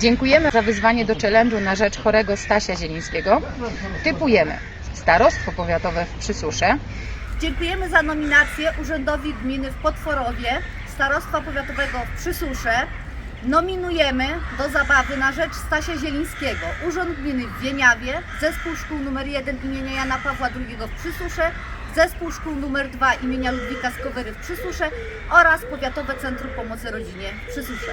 Dziękujemy za wyzwanie do challenge'u na rzecz chorego Stasia Zielińskiego. Typujemy Starostwo Powiatowe w Przysusze, Dziękujemy za nominację Urzędowi Gminy w Potworowie, Starostwa Powiatowego w Przysusze. Nominujemy do zabawy na rzecz Stasia Zielińskiego Urząd Gminy w Wieniawie, Zespół Szkół nr 1 imienia Jana Pawła II w Przysusze, Zespół Szkół nr 2 imienia Ludwika Skowery w Przysusze oraz Powiatowe Centrum Pomocy Rodzinie w Przysusze.